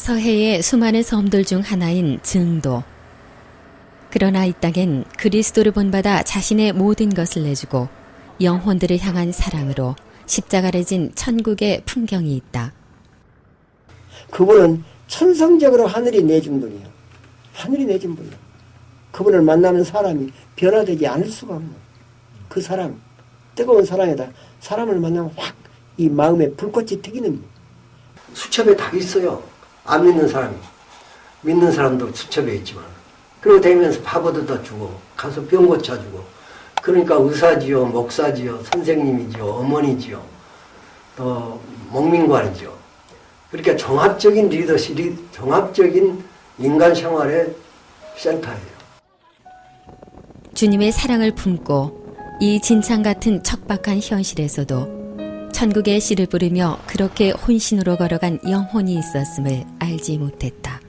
서해의 수많은 섬들 중 하나인 증도. 그러나 이 땅엔 그리스도를 본받아 자신의 모든 것을 내주고 영혼들을 향한 사랑으로 십자가를 진 천국의 풍경이 있다. 그분은 천성적으로 하늘이 내준 분이요. 하늘이 내준 분이요. 그분을 만나는 사람이 변화되지 않을 수가 없는 그 사랑, 뜨거운 사랑에다 사람을 만나면 확 이 마음에 불꽃이 튀기는 수첩에 다 있어요. 안 믿는 사람이. 믿는 사람도 수첩에 있지만. 그리고 다니면서 밥 얻어다 주고, 가서 병 고쳐주고. 그러니까 의사지요, 목사지요, 선생님이지요, 어머니지요, 또 목민관이죠. 그러니까 종합적인 리더십이 종합적인 인간 생활의 센터예요. 주님의 사랑을 품고 이 진창 같은 척박한 현실에서도 천국의 씨를 부르며 그렇게 혼신으로 걸어간 영혼이 있었음을 알지 못했다.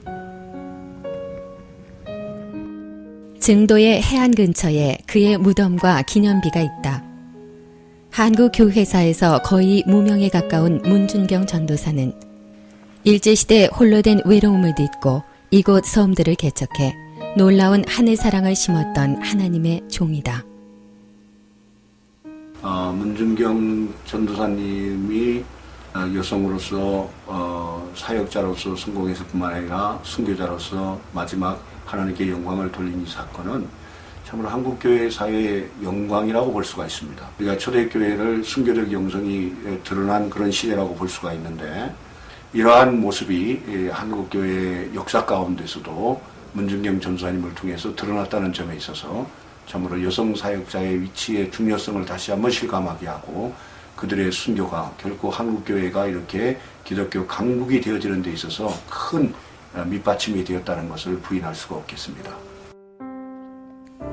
증도의 해안 근처에 그의 무덤과 기념비가 있다. 한국 교회사에서 거의 무명에 가까운 문준경 전도사는 일제시대 홀로 된 외로움을 딛고 이곳 섬들을 개척해 놀라운 하늘 사랑을 심었던 하나님의 종이다. 어, 문준경 전도사님이 어, 여성으로서 어, 사역자로서 성공했을뿐만 아니라 순교자로서 마지막 하나님께 영광을 돌린 이 사건은 참으로 한국 교회 사회의 영광이라고 볼 수가 있습니다. 우리가 초대 교회를 순교적 영성이 드러난 그런 시대라고 볼 수가 있는데 이러한 모습이 이 한국 교회의 역사 가운데서도 문준경 전도사님을 통해서 드러났다는 점에 있어서 참으로 여성 사역자의 위치의 중요성을 다시 한번 실감하게 하고 그들의 순교가 결코 한국 교회가 이렇게 기독교 강국이 되어지는 데 있어서 큰 밑받침이 되었다는 것을 부인할 수가 없겠습니다.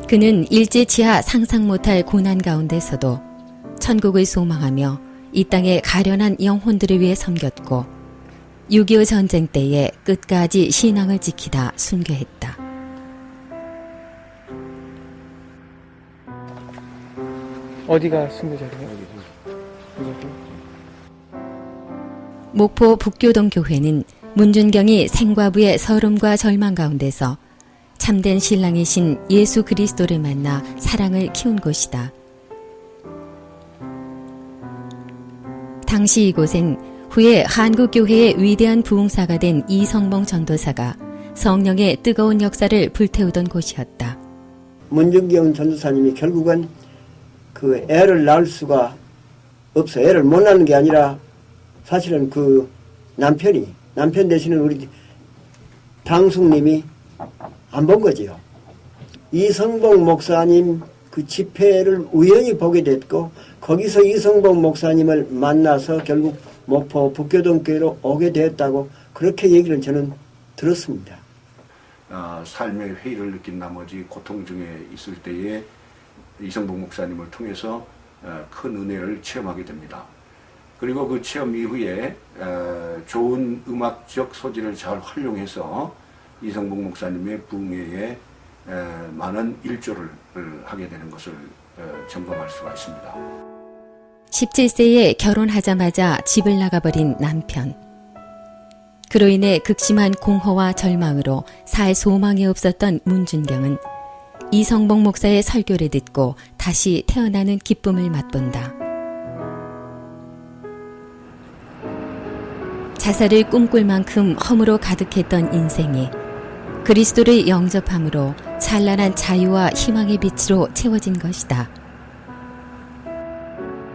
그는 일제치하 상상 못할 고난 가운데서도 천국을 소망하며 이 땅의 가련한 영혼들을 위해 섬겼고 6.25 전쟁 때에 끝까지 신앙을 지키다 순교했다. 어디가 순교자래요? 목포 북교동 교회는 문준경이 생과부의 서름과 절망 가운데서 참된 신랑이신 예수 그리스도를 만나 사랑을 키운 곳이다. 당시 이곳엔 후에 한국교회의 위대한 부흥사가 된 이성봉 전도사가 성령의 뜨거운 역사를 불태우던 곳이었다. 문준경 전도사님이 결국은 그 애를 낳을 수가 없어. 애를 못 낳는 게 아니라 사실은 그 남편이, 남편 대신은 우리 당숙님이 안 본 거지요. 이성봉 목사님 그 집회를 우연히 보게 됐고, 거기서 이성봉 목사님을 만나서 결국 목포 북교동교회로 오게 되었다고 그렇게 얘기를 저는 들었습니다. 어, 삶의 회의를 느낀 나머지 고통 중에 있을 때에 이성봉 목사님을 통해서 어, 큰 은혜를 체험하게 됩니다. 그리고 그 체험 이후에 어, 좋은 음악적 소질을 잘 활용해서 이성봉 목사님의 부흥회에 에, 많은 일조를 하게 되는 것을 어, 점검할 수가 있습니다. 17세에 결혼하자마자 집을 나가버린 남편. 그로 인해 극심한 공허와 절망으로 살 소망이 없었던 문준경은 이성봉 목사의 설교를 듣고 다시 태어나는 기쁨을 맛본다. 자살을 꿈꿀 만큼 허무로 가득했던 인생이 그리스도를 영접함으로 찬란한 자유와 희망의 빛으로 채워진 것이다.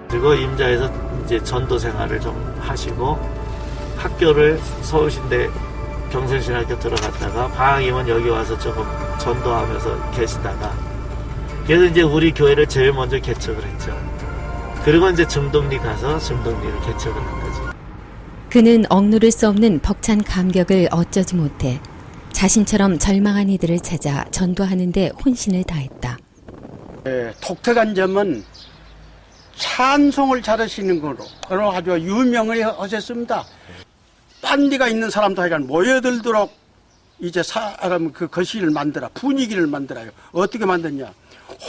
그리고 임자에서 이제 전도 생활을 좀 하시고 학교를 서울신대 경선신학교 들어갔다가 방학이면 여기 와서 조금 전도하면서 계시다가 그래서 이제 우리 교회를 제일 먼저 개척을 했죠. 그리고 이제 중동리 가서 중동리를 개척을 한 거지. 그는 억누를 수 없는 벅찬 감격을 어쩌지 못해 자신처럼 절망한 이들을 찾아 전도하는데 혼신을 다했다. 예, 독특한 점은 찬송을 잘하시는 그로 아주 유명을 하셨습니다. 딴디가 있는 사람도 하여간 모여들도록 이제 사람 그 거시를 만들어 분위기를 만들어요. 어떻게 만드냐?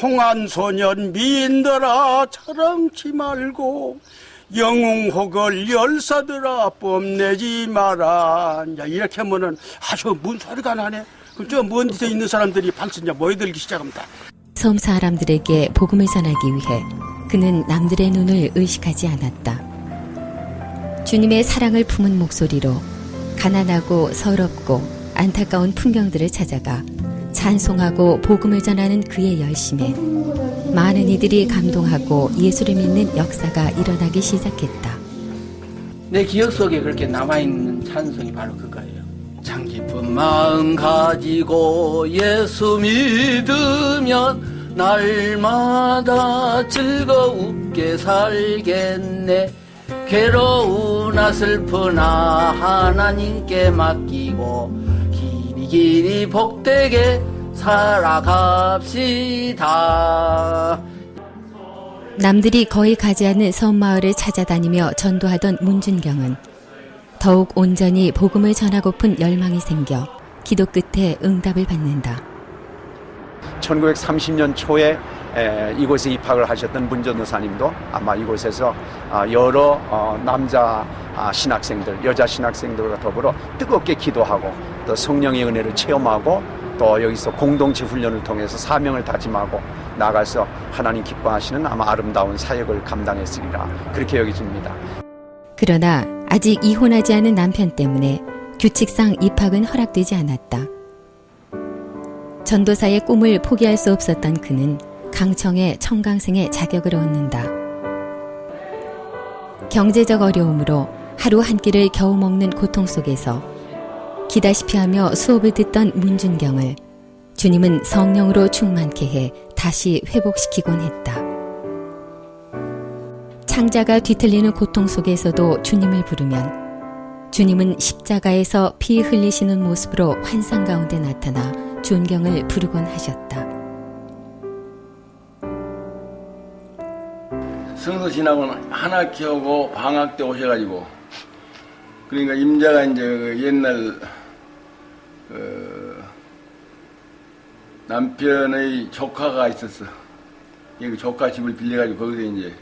홍한 소년 미인들아 철렁치 말고 영웅혹을 열사들아 뽐내지 마라. 이렇게 하면은 아주 뭔 소리가 나네. 그럼 저먼 데서 있는 사람들이 이제 모여들기 시작합니다. 섬 사람들에게 복음을 전하기 위해 그는 남들의 눈을 의식하지 않았다. 주님의 사랑을 품은 목소리로 가난하고 서럽고 안타까운 풍경들을 찾아가 찬송하고 복음을 전하는 그의 열심에 많은 이들이 감동하고 예수를 믿는 역사가 일어나기 시작했다. 내 기억 속에 그렇게 남아있는 찬송이 바로 그거예요. 참 기쁜 마음 가지고 예수 믿으면 날마다 즐거우게 살겠네. 괴로우나 슬프나 하나님께 맡기고 길이 길이 복되게 살아갑시다. 남들이 거의 가지 않는 섬 마을을 찾아다니며 전도하던 문준경은 더욱 온전히 복음을 전하고픈 열망이 생겨 기도 끝에 응답을 받는다. 1930년 초에 에, 이곳에 입학을 하셨던 문전 도사님도 아마 이곳에서 아, 여러 어, 남자 아, 신학생들, 여자 신학생들과 더불어 뜨겁게 기도하고 또 성령의 은혜를 체험하고 또 여기서 공동체 훈련을 통해서 사명을 다짐하고 나가서 하나님 기뻐하시는 아마 아름다운 사역을 감당했으리라 그렇게 여겨집니다. 그러나 아직 이혼하지 않은 남편 때문에 규칙상 입학은 허락되지 않았다. 전도사의 꿈을 포기할 수 없었던 그는 강청의 청강생의 자격을 얻는다. 경제적 어려움으로 하루 한 끼를 겨우 먹는 고통 속에서 기다시피 하며 수업을 듣던 문준경을 주님은 성령으로 충만케 해 다시 회복시키곤 했다. 창자가 뒤틀리는 고통 속에서도 주님을 부르면 주님은 십자가에서 피 흘리시는 모습으로 환상 가운데 나타나 존경을 부르곤 하셨다. 성서 지나고는 하나 키우고 방학 때 오셔가지고 그러니까 임자가 이제 그 옛날 그 남편의 조카가 있었어. 그 조카 집을 빌려가지고 거기서 이제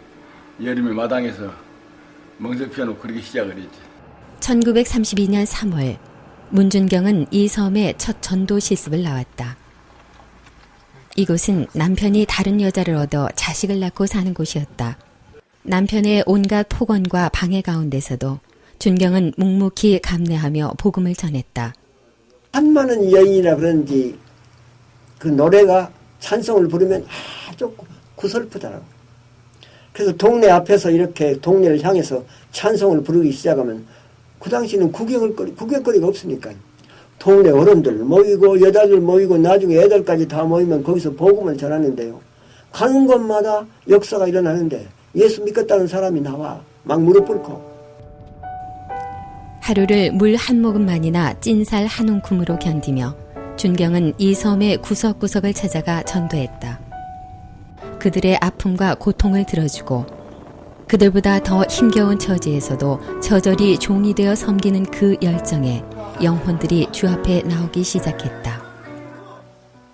여름에 마당에서 멍석 피워놓고 그렇게 시작을 했지. 1932년 3월 문준경은 이 섬에 첫 전도 실습을 나왔다. 이곳은 남편이 다른 여자를 얻어 자식을 낳고 사는 곳이었다. 남편의 온갖 폭언과 방해 가운데서도 준경은 묵묵히 감내하며 복음을 전했다. 한많은 여인이라 그런지 그 노래가 찬송을 부르면 아주 구설프더라고. 그래서 동네 앞에서 이렇게 동네를 향해서 찬송을 부르기 시작하면 그 당시는 구경을 거리, 구경거리가 없으니까 동네 어른들 모이고 여자들 모이고 나중에 애들까지 다 모이면 거기서 복음을 전하는데요. 가는 곳마다 역사가 일어나는데 예수 믿겠다는 사람이 나와 막 무릎 꿇고 하루를 물 한 모금만이나 찐살 한 움큼으로 견디며 준경은 이 섬의 구석구석을 찾아가 전도했다. 그들의 아픔과 고통을 들어주고 그들보다 더 힘겨운 처지에서도 저절히 종이 되어 섬기는 그 열정에 영혼들이 주 앞에 나오기 시작했다.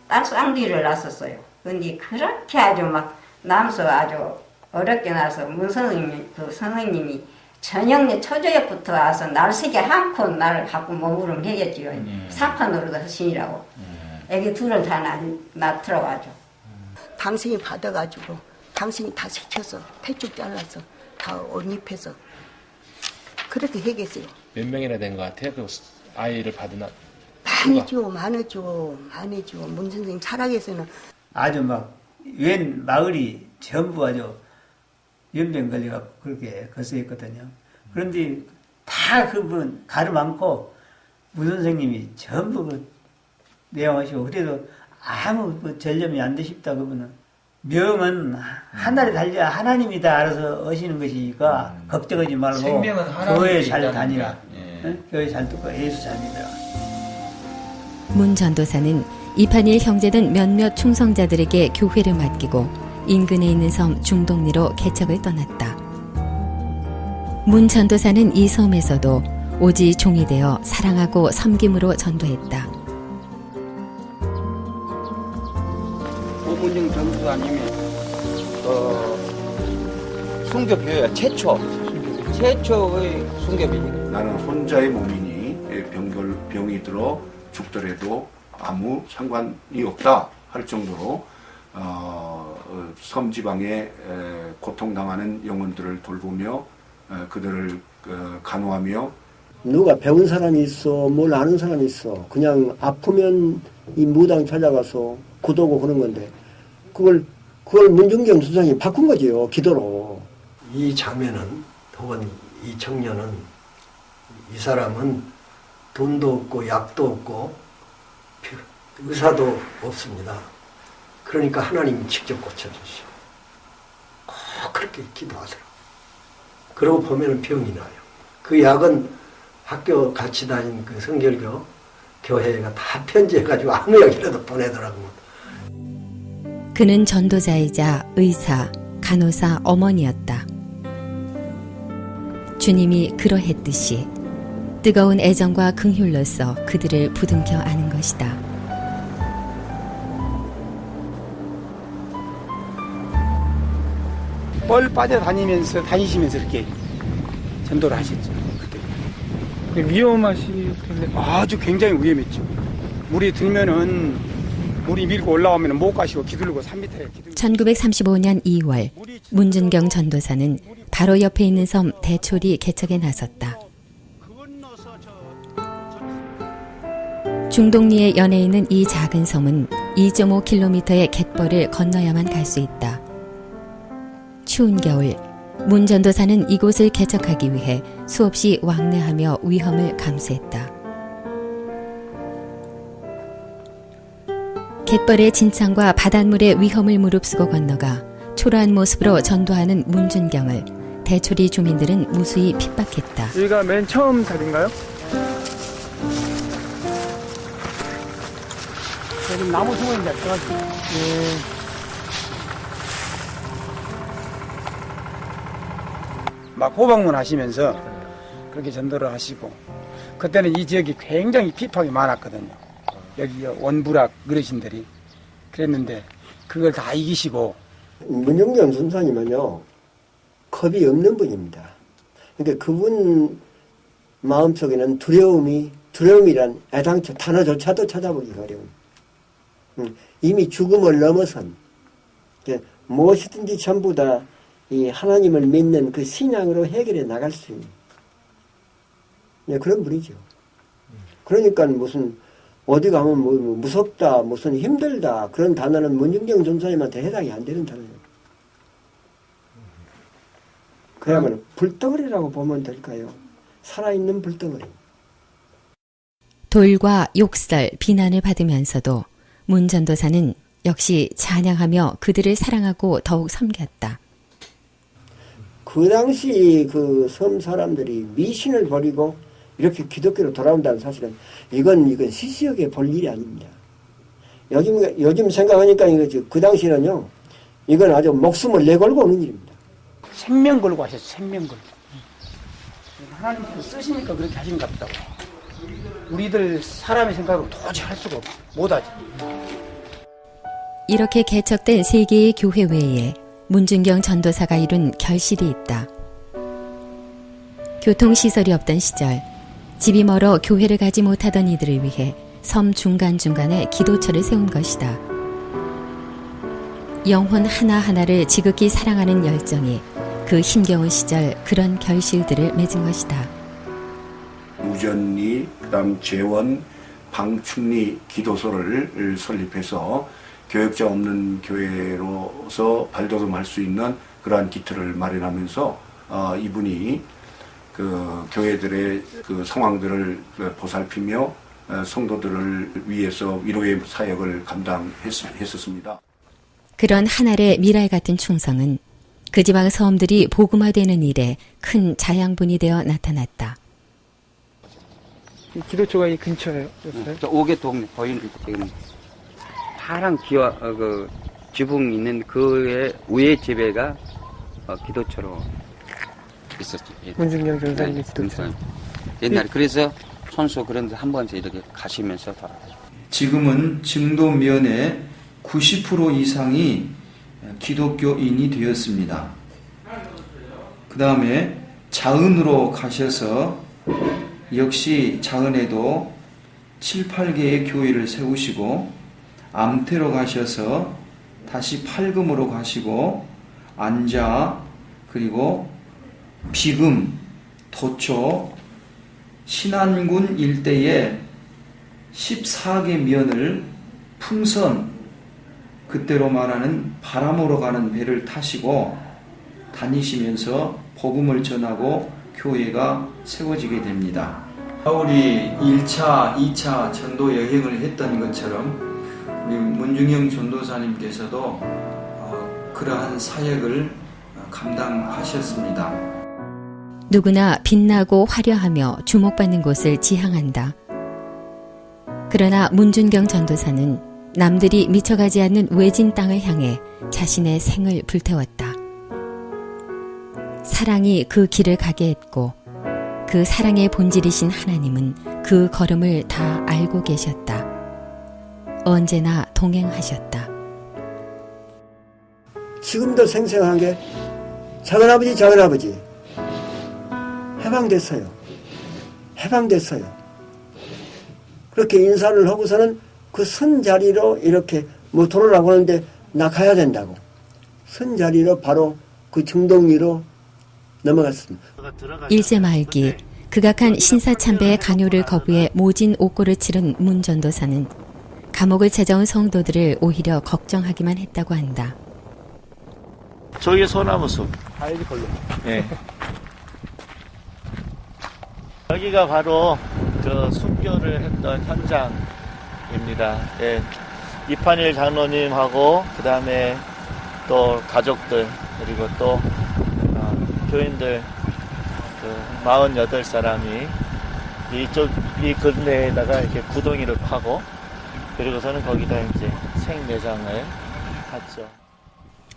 딸 쌍둥이를 낳았었어요. 근데 그렇게 아주 막 남서 아주 어렵게 나서 문 선생님, 그 선생님이 저녁 초저녁부터 와서 날 세게 한코 나를 갖고 몸부림 해겠지요. 사판으로도 하시니라고. 애기 둘은 다 낳, 낳더라고 아주. 당신이 받아가지고 당신이 다 시켜서 폐쭉 잘라서 다 옷입혀서 그렇게 해겠어요. 몇 명이나 된 것 같아요? 그 아이를 받은 아- 많이죠, 많이죠, 많이죠. 문 선생님 살아계서는 아주 막, 웬 마을이 전부 아주 연병 걸려가 그렇게 거세했거든요. 그런데 다 그분 가름 않고 문 선생님이 전부 그 내용하시고 그래도 아무 그 전념이 안 되십다 그분은 명은 하늘에 달려 하나님이 다 알아서 하시는 것이니까 걱정하지 말고 교회 잘 다니라. 응? 교회 잘 듣고 예수 잘 믿어라 문 전도사는 이판일 형제 등 몇몇 충성자들에게 교회를 맡기고 인근에 있는 섬 중동리로 개척을 떠났다. 문 전도사는 이 섬에서도 오직 종이 되어 사랑하고 섬김으로 전도했다. 오문영 전수사님이 어, 순교교회가 최초 최초의 순교교회 나는 혼자의 몸이니 병들, 병이 들어 죽더라도 아무 상관이 없다 할 정도로 어, 어, 섬지방에 에, 고통당하는 영혼들을 돌보며 에, 그들을 어, 간호하며 누가 배운 사람이 있어, 뭘 아는 사람이 있어. 그냥 아프면 이 무당 찾아가서 구도고 그런 건데, 그걸, 그걸 문중경 수장이 바꾼 거지요, 기도로. 이 자매는 혹은 이 청년은 이 사람은 돈도 없고 약도 없고 의사도 없습니다. 그러니까 하나님이 직접 고쳐주시오. 꼭 그렇게 기도하세요. 그러고 보면 병이 나요. 그 약은 학교 같이 다닌 그 성결교 교회가 다 편지해가지고 아무 약이라도 보내더라고요. 그는 전도자이자 의사, 간호사 어머니였다. 주님이 그러했듯이 뜨거운 애정과 긍휼로서 그들을 부둥켜 안은 것이다. 뻘 빠져 다니면서 다니시면서 이렇게 전도를 하셨죠. 그때 위험하시 텐데 아주 굉장히 위험했죠. 물이 들면은 물이 밀고 올라오면 못 가시고 기들고 3m에 기들고 1935년 2월 문준경 전도사는 바로 옆에 있는 섬 대초리 개척에 나섰다. 중동리에 연해 있는 이 작은 섬은 2.5km의 갯벌을 건너야만 갈 수 있다. 추운 겨울 문 전도사는 이곳을 개척하기 위해 수없이 왕래하며 위험을 감수했다. 갯벌의 진창과 바닷물의 위험을 무릅쓰고 건너가 초라한 모습으로 전도하는 문준경을 대초리 주민들은 무수히 핍박했다. 여기가 맨 처음 자리인가요? 여기 나무 숨어 있는 데가지 막 호박문 하시면서 그렇게 전도를 하시고 그때는 이 지역이 굉장히 피박이 많았거든요. 여기 원부락 어르신들이 그랬는데 그걸 다 이기시고 문영경 선사님은요 겁이 없는 분입니다. 그러니까 그분 마음속에는 두려움이 두려움이란 애당초 단어조차도 찾아보기 어려운 음, 이미 죽음을 넘어선 무엇이든지 전부 다 이 하나님을 믿는 그 신앙으로 해결해 나갈 수 있는 네, 그런 분이죠. 그러니까 무슨 어디 가면 뭐, 뭐 무섭다, 무슨 힘들다 그런 단어는 문중경 전사님한테 해당이 안 되는 단어예요. 그야말로 불덩어리라고 보면 될까요? 살아있는 불덩어리. 돌과 욕설, 비난을 받으면서도 문 전도사는 역시 찬양하며 그들을 사랑하고 더욱 섬겼다. 그 당시 그 섬 사람들이 미신을 버리고 이렇게 기독교로 돌아온다는 사실은 이건 이건 시시하게 볼 일이 아닙니다. 요즘 요즘 생각하니까 이거 그 당시는요 이건 아주 목숨을 내걸고 오는 일입니다. 생명 걸고 하셨죠. 생명 걸고. 하나님께서 쓰시니까 그렇게 하신가 보다. 우리들 사람의 생각으로 도저히 할 수가 없어. 못하지. 이렇게 개척된 세 개의 교회 외에 문준경 전도사가 이룬 결실이 있다. 교통시설이 없던 시절 집이 멀어 교회를 가지 못하던 이들을 위해 섬 중간중간에 기도처를 세운 것이다. 영혼 하나하나를 지극히 사랑하는 열정이 그 힘겨운 시절 그런 결실들을 맺은 것이다. 우전리, 그다음 재원, 방충리 기도소를 설립해서 교역자 없는 교회로서 발돋움할 수 있는 그러한 기틀을 마련하면서 어, 이분이 그 교회들의 그 상황들을 보살피며 어, 성도들을 위해서 위로의 사역을 감당했었습니다. 그런 하늘의 미랄 같은 충성은 그 지방 섬들이 복음화되는 일에 큰 자양분이 되어 나타났다. 이 기도처가 이 근처에요? 오개 동네 보이는 지금 파란 기와 어, 그 지붕 있는 그의 위에 집에가 어, 기도처로 있었지. 문중경 전사님의 네, 기도처. 옛날에 그래서 선수 그런 데 한 번씩 이렇게 가시면서 돌아가요. 지금은 증도면의 90% 이상이 기독교인이 되었습니다. 그 다음에 자은으로 가셔서 역시 자은에도 7, 8개의 교회를 세우시고 암태로 가셔서 다시 팔금으로 가시고 안자 그리고 비금 도초 신안군 일대에 14개 면을 풍선 그때로 말하는 바람으로 가는 배를 타시고 다니시면서 복음을 전하고 교회가 세워지게 됩니다. 바울이 1차, 2차 전도 여행을 했던 것처럼 우리 문중영 전도사님께서도 어, 그러한 사역을 감당하셨습니다. 누구나 빛나고 화려하며 주목받는 곳을 지향한다. 그러나 문준경 전도사는 남들이 미쳐가지 않는 외진 땅을 향해 자신의 생을 불태웠다. 사랑이 그 길을 가게 했고 그 사랑의 본질이신 하나님은 그 걸음을 다 알고 계셨다. 언제나 동행하셨다. 지금도 생생한 게 작은아버지 작은아버지 해방됐어요. 해방됐어요. 그렇게 인사를 하고서는 그 선 자리로 이렇게 뭐 돌아가고 하는데 나 가야 된다고. 선 자리로 바로 그 중동리로 넘어갔습니다. 일제 말기 극악한 신사참배의 강요를 거부해 모진 옥고를 치른 문 전도사는 감옥을 찾아온 성도들을 오히려 걱정하기만 했다고 한다. 저기 소나무 숲. 알지 걸로. 예. 여기가 바로 그 순교를 했던 현장입니다. 예. 이판일 장로님하고 그 다음에 또 가족들 그리고 또 어, 교인들 그 48사람이 이쪽 이 근내에다가 이렇게 구덩이를 파고 그리고서는 거기다 이제 생매장을 했죠.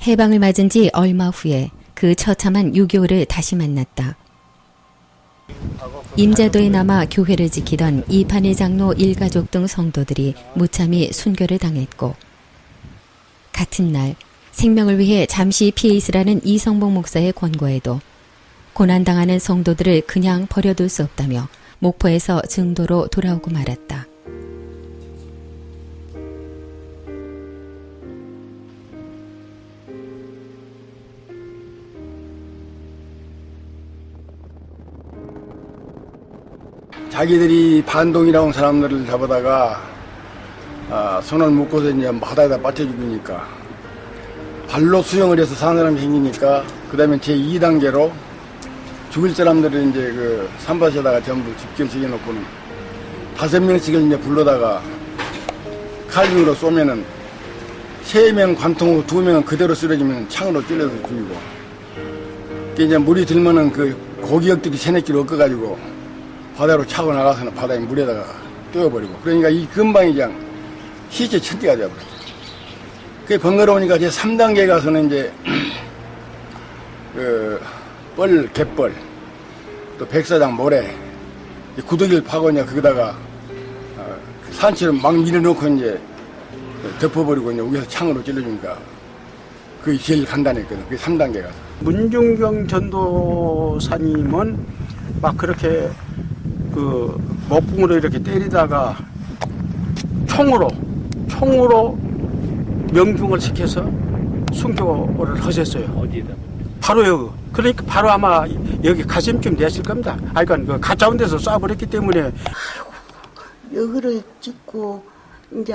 해방을 맞은 지 얼마 후에 그 처참한 유교를 다시 만났다. 임자도에 남아 교회를 지키던 이판일 장로 일가족 등 성도들이 무참히 순교를 당했고 같은 날 생명을 위해 잠시 피해 있으라는 이성복 목사의 권고에도 고난당하는 성도들을 그냥 버려둘 수 없다며 목포에서 증도로 돌아오고 말았다. 자기들이 반동이라는 사람들을 잡아다가 아, 손을 묶어서 이제 바다에다 빠져 죽이니까 발로 수영을 해서 사는 사람이 생기니까 그 다음에 제 2단계로 죽을 사람들을 이제 그 산밭에다가 전부 집결시켜 놓고는 다섯 명씩을 이제 불러다가 칼링으로 쏘면은 세 명 관통으로 두 명은 그대로 쓰러지면 창으로 찔러서 죽이고 그 이제 물이 들면은 그 고기역들이 세네끼를 엮어가지고 바다로 차고 나가서는 바다에 물에다가 떼어버리고 그러니까 이 근방이 그냥 시체 천지가 되어버렸어요. 그게 번거로우니까 제 3단계 가서는 이제 그 뻘, 갯벌, 또 백사장 모래, 이 구더기를 파고 이제 거기다가 어, 산채를 막 밀어넣고 이제 덮어버리고 이제 위에서 창으로 찔러주니까 그게 제일 간단했거든. 그게 3단계가. 문중경 전도사님은 막 그렇게 그 목붕으로 이렇게 때리다가 총으로 총으로 명중을 시켜서 순교를 하셨어요. 어디에다? 바로 여기. 그러니까 바로 아마 여기 가슴쯤 됐을 겁니다. 아, 그러니까 그 가짜운 데서 쏴버렸기 때문에 여기를 찍고 이제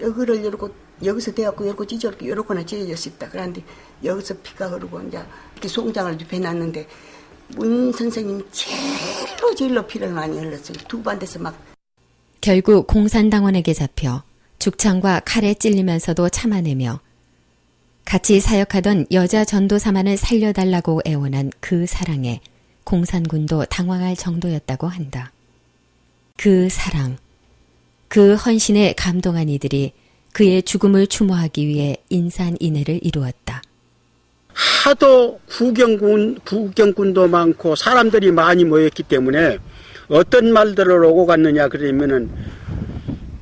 여기를 열고 여기서 대갖고 열고 찢어갖고 요렇게나 찢어졌습니다. 그런데 여기서 피가 흐르고 이제 이렇게 송장을 입혀놨는데 문 선생님 제일로 제일로 피를 많이 흘렸어요. 두 반대서 막 결국 공산당원에게 잡혀 죽창과 칼에 찔리면서도 참아내며 같이 사역하던 여자 전도사만을 살려달라고 애원한 그 사랑에 공산군도 당황할 정도였다고 한다. 그 사랑, 그 헌신에 감동한 이들이 그의 죽음을 추모하기 위해 인산인해를 이루었다. 하도 구경군, 구경꾼도 많고 사람들이 많이 모였기 때문에 어떤 말들을 오고 갔느냐 그러면은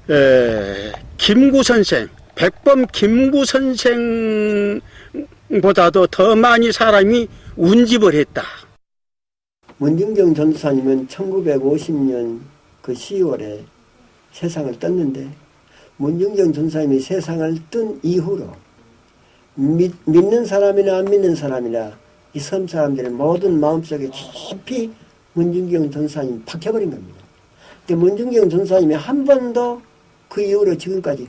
에, 김구 선생, 백범 김구 선생 보다도 더 많이 사람이 운집을 했다. 문중경 전도사님은 1950년 그 10월에 세상을 떴는데 문중경 전도사님이 세상을 뜬 이후로 믿, 믿는 사람이나 안 믿는 사람이나 이 섬 사람들의 모든 마음속에 깊이 문중경 전도사님 박혀버린 겁니다. 근데 문중경 전도사님이 한 번도 그 이후로 지금까지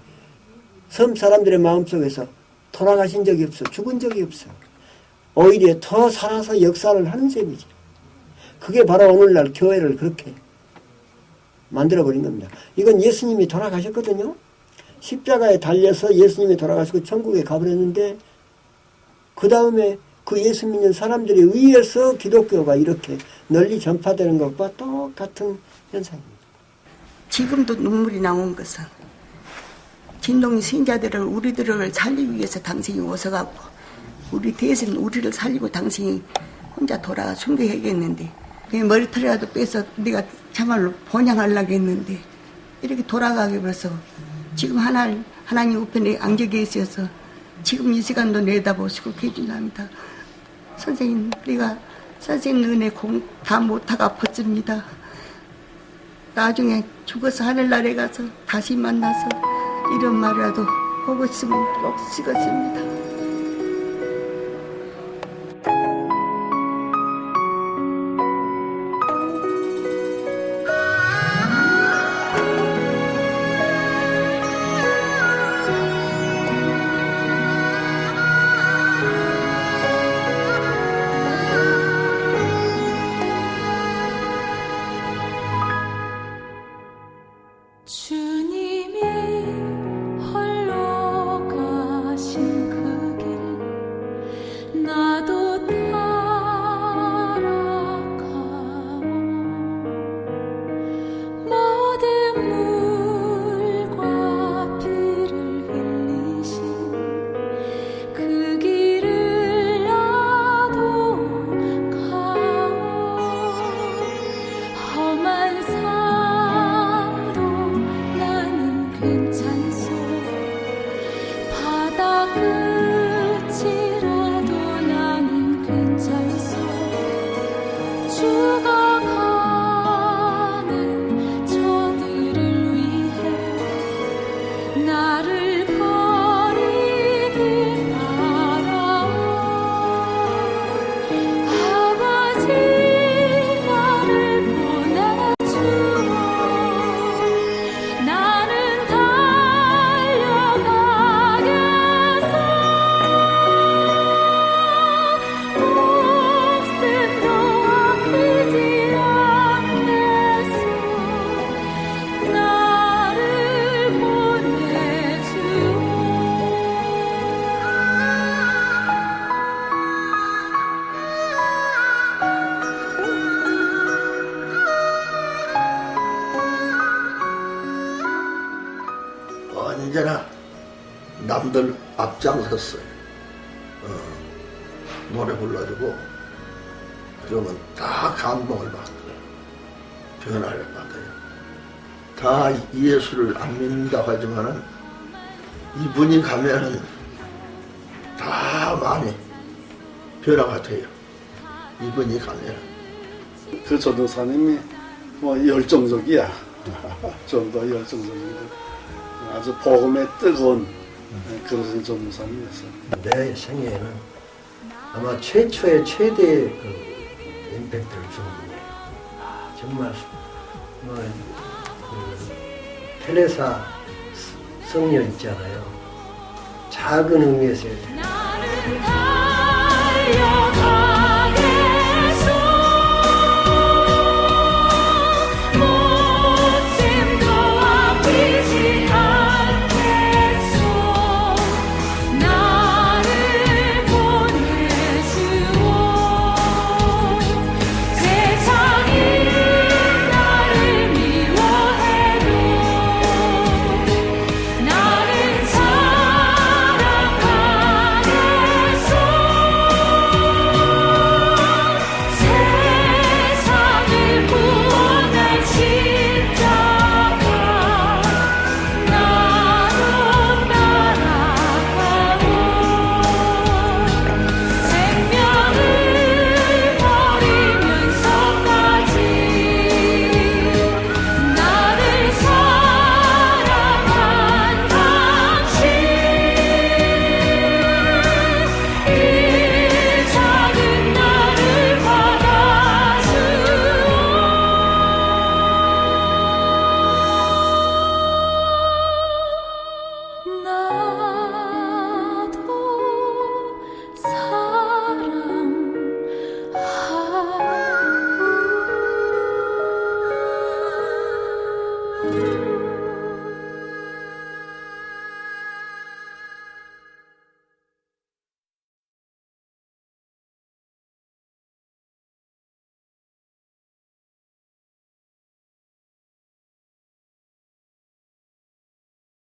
섬 사람들의 마음속에서 돌아가신 적이 없어. 죽은 적이 없어. 오히려 더 살아서 역사를 하는 셈이지. 그게 바로 오늘날 교회를 그렇게 만들어버린 겁니다. 이건 예수님이 돌아가셨거든요. 십자가에 달려서 예수님이 돌아가시고 천국에 가버렸는데 그 다음에 그 예수 믿는 사람들에 의해서 기독교가 이렇게 널리 전파되는 것과 똑같은 현상입니다. 지금도 눈물이 나온 것은 진동이 신자들을 우리들을 살리기 위해서 당신이 오셔가고 우리 대신 우리를 살리고 당신이 혼자 돌아가 순교해야겠는데 머리털이라도 빼서 네가 참말로 번양하려고 했는데 이렇게 돌아가게 벌써 지금 하나, 하나님 우편에 안겨 계셔서 지금 이 시간도 내다보시고 계신답니다. 선생님, 네가 선생님 은혜 공다 못하고 아팠습니다. 나중에 죽어서 하늘나라에 가서 다시 만나서 이런 말이라도 하고 있으면 꼭 쓰겠습니다. 주 어, 노래 불러주고 그러면 다 감동을 받고 변화를 받아요. 다 예수를 안 믿는다고 하지만은 이분이 가면은 다 많이 변화가 돼요. 이분이 가면 그 전도사님이 뭐 열정적이야. 좀 더 열정적이고 아주 복음에 뜨거운 그것은 전무상이었습니다. 내 생애에는 아마 최초의 최대의 그 임팩트를 준 분이에요. 정말 뭐, 그 테레사 성녀 있잖아요. 작은 의미에서.